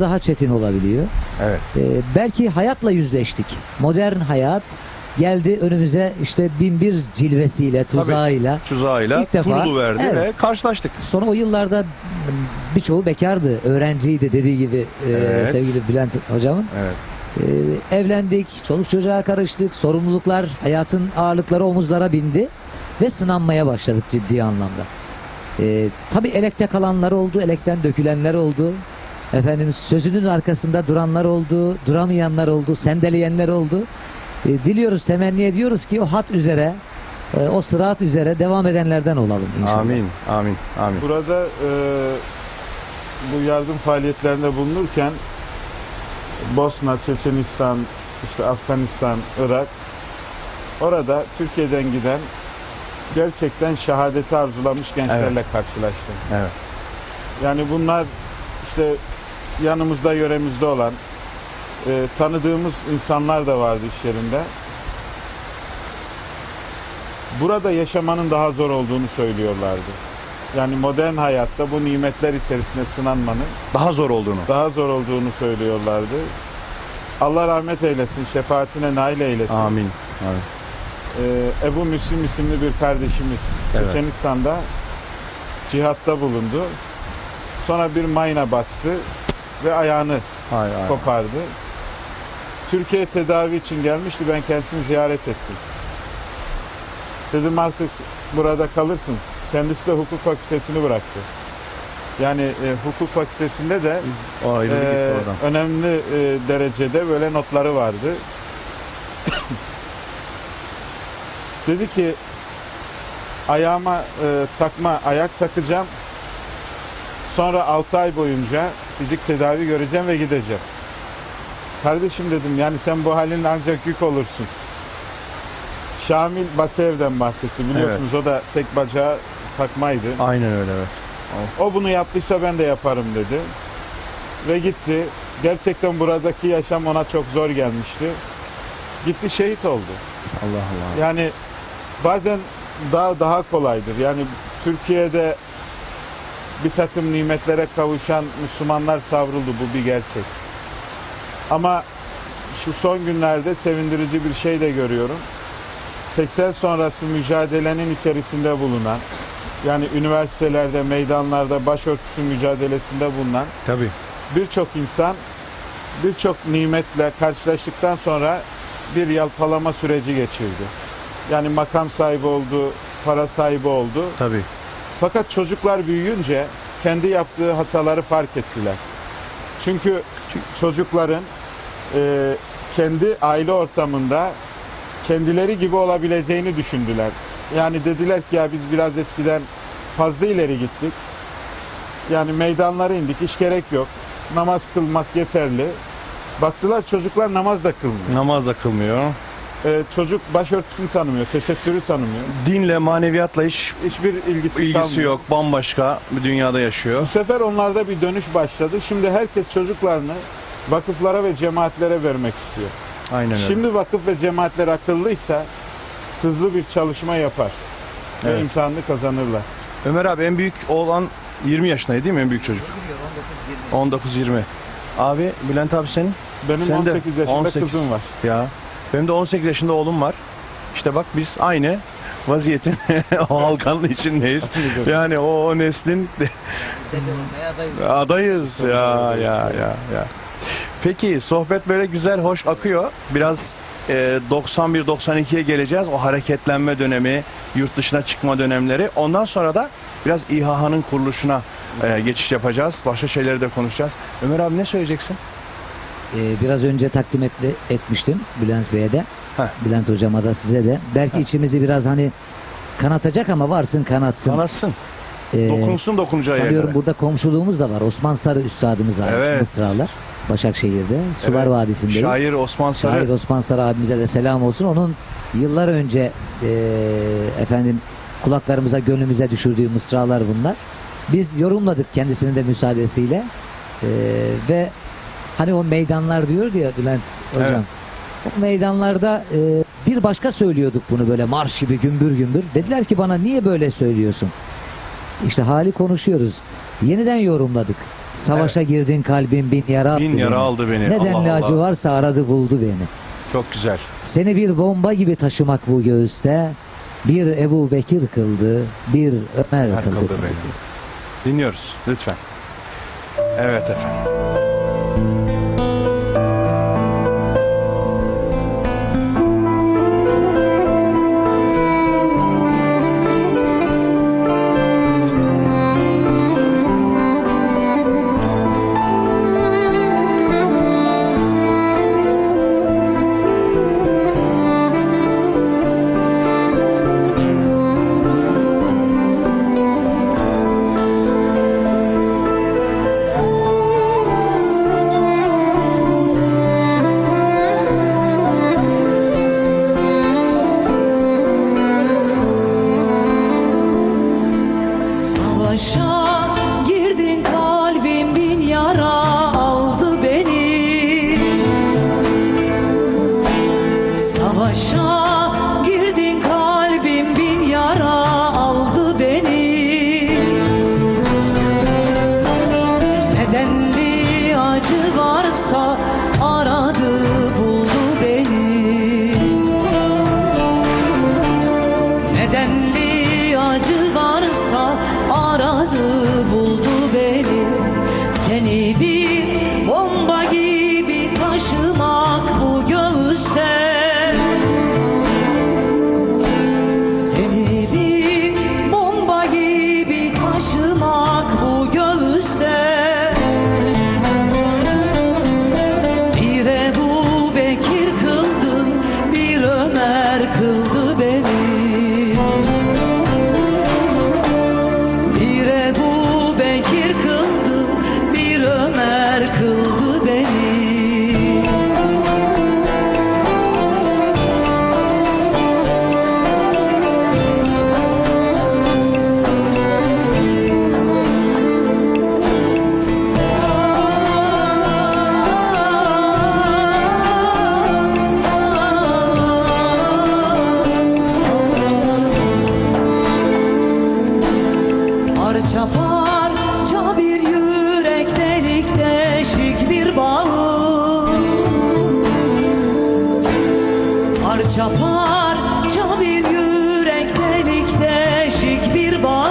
daha çetin olabiliyor. Evet. Ee, belki hayatla yüzleştik. Modern hayat geldi önümüze işte bin bir cilvesiyle, tuzağıyla. Tuzağıyla İlk defa- kurulu verdi Evet. ve karşılaştık. Sonra o yıllarda birçoğu bekardı, öğrenciydi dediği gibi e, Evet. sevgili Bülent hocamın. Evet. Ee, evlendik, çoluk çocuğa karıştık, sorumluluklar, hayatın ağırlıkları omuzlara bindi ve sınanmaya başladık ciddi anlamda. Ee, tabii elekte kalanlar oldu, elekten dökülenler oldu. Efendim sözünün arkasında duranlar oldu, duramayanlar oldu, sendeleyenler oldu. Ee, diliyoruz, temenni ediyoruz ki o hat üzere, e, o sırat üzere devam edenlerden olalım inşallah. Amin. Amin. Amin. Burada e, bu yardım faaliyetlerinde bulunurken Bosna, Çeçenistan, işte Afganistan, Irak orada Türkiye'den giden gerçekten şehadeti arzulamış gençlerle karşılaştım. Evet. Yani bunlar işte yanımızda, yöremizde olan e, tanıdığımız insanlar da vardı iş yerinde. Burada yaşamanın daha zor olduğunu söylüyorlardı. Yani modern hayatta bu nimetler içerisinde sınanmanın Daha zor olduğunu. daha zor olduğunu söylüyorlardı. Allah rahmet eylesin, şefaatine nail eylesin. Amin. Amin. Ee, Ebu Müslim isimli bir kardeşimiz Evet. Çeçenistan'da cihatta bulundu. Sonra bir mayna bastı ve ayağını Hay hay. kopardı. Türkiye tedavi için gelmişti. Ben kendisini ziyaret ettim. Dedim artık burada kalırsın. Kendisi de hukuk fakültesini bıraktı. Yani e, hukuk fakültesinde de gitti e, oradan. önemli e, derecede böyle notları vardı. Dedi ki ayağıma e, takma ayak takacağım. Sonra 6 ay boyunca fizik tedavi göreceğim ve gideceğim. Kardeşim dedim yani sen bu halinle ancak yük olursun. Şamil Basev'den bahsetti biliyorsunuz o da tek bacağı takmaydı. Aynen öyle evet. O bunu yaptıysa ben de yaparım dedi. Ve gitti. Gerçekten buradaki yaşam ona çok zor gelmişti. Gitti şehit oldu. Allah Allah. Yani bazen daha daha kolaydır. Yani Türkiye'de bir takım nimetlere kavuşan Müslümanlar savruldu. Bu bir gerçek. Ama şu son günlerde sevindirici bir şey de görüyorum. 80 sonrası mücadelenin içerisinde bulunan, yani üniversitelerde, meydanlarda başörtüsü mücadelesinde bulunan Tabii. birçok insan birçok nimetle karşılaştıktan sonra bir yalpalama süreci geçirdi. Yani makam sahibi oldu, para sahibi oldu. Tabii. Fakat çocuklar büyüyünce kendi yaptığı hataları fark ettiler. Çünkü çocukların e, kendi aile ortamında kendileri gibi olabileceğini düşündüler. Yani dediler ki ya biz biraz eskiden fazla ileri gittik. Yani meydanlara indik, hiç gerek yok. Namaz kılmak yeterli. Baktılar çocuklar namaz da kılmıyor. Namaz da kılmıyor. E, çocuk başörtüsünü tanımıyor, tesettürü tanımıyor. Dinle, maneviyatla hiç Hiçbir ilgisi, ilgisi kalmıyor. yok. Bambaşka bir dünyada yaşıyor. Bu sefer onlarda bir dönüş başladı. Şimdi herkes çocuklarını vakıflara ve cemaatlere vermek istiyor. Aynen öyle. Şimdi vakıf ve cemaatler akıllıysa hızlı bir çalışma yapar. Ve Evet. imtihanını kazanırlar. Ömer abi en büyük oğlan 20 yaşındaydı değil mi en büyük çocuk? 19-20. Abi Bülent abi senin? Benim Sen de 18 yaşında 18. kızım var. Ya. Benim de 18 yaşında oğlum var. İşte bak biz aynı vaziyetin o halkanın içindeyiz. Yani o, o neslin adayız ya ya ya ya. Peki sohbet böyle güzel hoş akıyor. Biraz e, 91-92'ye geleceğiz. O hareketlenme dönemi, yurt dışına çıkma dönemleri. Ondan sonra da biraz İHA'nın kuruluşuna e, geçiş yapacağız. Başka şeyleri de konuşacağız. Ömer abi ne söyleyeceksin? Ee, biraz önce takdim etle- etmiştim Bülent Bey'e de. Heh. Bülent hocama da size de. Belki içimizi biraz hani kanatacak ama varsın kanatsın. Kanatsın. Ee, Dokunsun dokunacağı sanıyorum yerlere. burada komşuluğumuz da var. Osman Sarı üstadımız var. Evet. Mısralar. Başakşehir'de. Sular Evet. Vadisindeyiz. Şair Osman Sarı. Şair Osman Sarı abimize de selam olsun. Onun yıllar önce e, efendim kulaklarımıza gönlümüze düşürdüğü mısralar bunlar. Biz yorumladık kendisinin de müsaadesiyle. E, ve hani o meydanlar diyor ya Bülent hocam. Evet. O meydanlarda e, bir başka söylüyorduk bunu böyle marş gibi gümbür gümbür. Dediler ki bana niye böyle söylüyorsun? İşte hali konuşuyoruz. Yeniden yorumladık. Savaşa girdin kalbin bin yara Bin yara beni. aldı beni. Ne denli Allah acı Allah. varsa aradı buldu beni. Çok güzel. Seni bir bomba gibi taşımak bu göğüste bir Ebu Bekir kıldı, bir Ömer Ömer kıldı. kıldı beni. Dinliyoruz lütfen. Evet efendim. Acı Parça parça bir yürek delik deşik bir bağ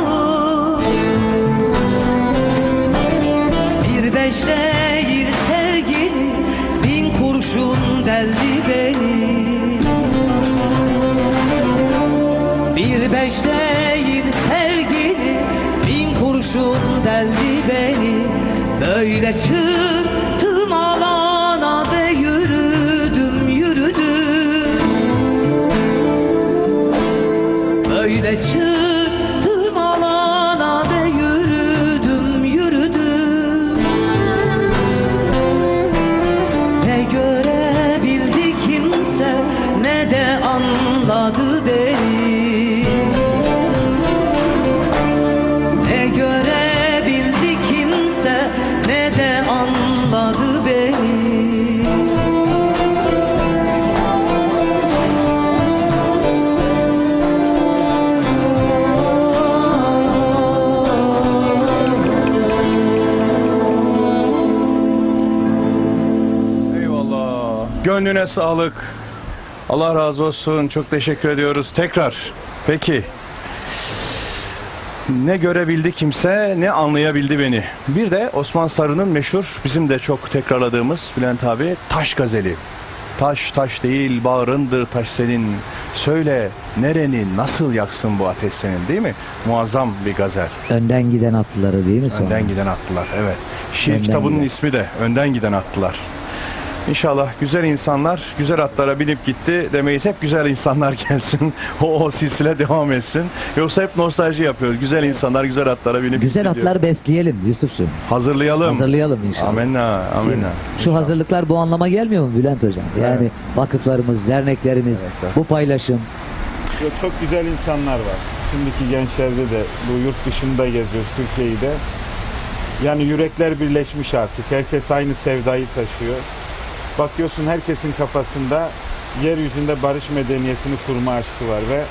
Bir beş değil sevgili bin kurşun deldi beni. Bir beş değil sevgili bin kurşun deldi beni. Böyle çıktım Böyle çıktım Gönlüne sağlık. Allah razı olsun. Çok teşekkür ediyoruz. Tekrar. Peki. Ne görebildi kimse, ne anlayabildi beni. Bir de Osman Sarı'nın meşhur, bizim de çok tekrarladığımız Bülent abi, Taş Gazeli. Taş taş değil, bağrındır taş senin. Söyle nereni nasıl yaksın bu ateş senin değil mi? Muazzam bir gazel. Önden giden atlıları değil mi sonra? Önden giden attılar evet. Şiir Önden kitabının giden. ismi de Önden Giden Attılar. İnşallah güzel insanlar güzel atlara binip gitti demeyiz. Hep güzel insanlar gelsin. o, o silsile devam etsin. Yoksa hep nostalji yapıyoruz. Güzel insanlar güzel atlara binip Güzel gitti diyor. atlar besleyelim Yusuf'cum. Hazırlayalım. Hazırlayalım inşallah. Amenna, amenna. Şu hazırlıklar bu anlama gelmiyor mu Bülent Hocam? Yani Evet. vakıflarımız, derneklerimiz, Evet, evet. bu paylaşım. Yok, Çok güzel insanlar var. Şimdiki gençlerde de bu yurt dışında geziyoruz Türkiye'yi de. Yani yürekler birleşmiş artık. Herkes aynı sevdayı taşıyor. Bakıyorsun herkesin kafasında yeryüzünde barış medeniyetini kurma aşkı var ve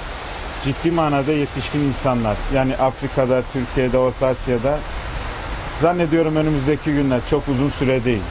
ciddi manada yetişkin insanlar. Yani Afrika'da, Türkiye'de, Orta Asya'da Zannediyorum önümüzdeki günler çok uzun süre değil.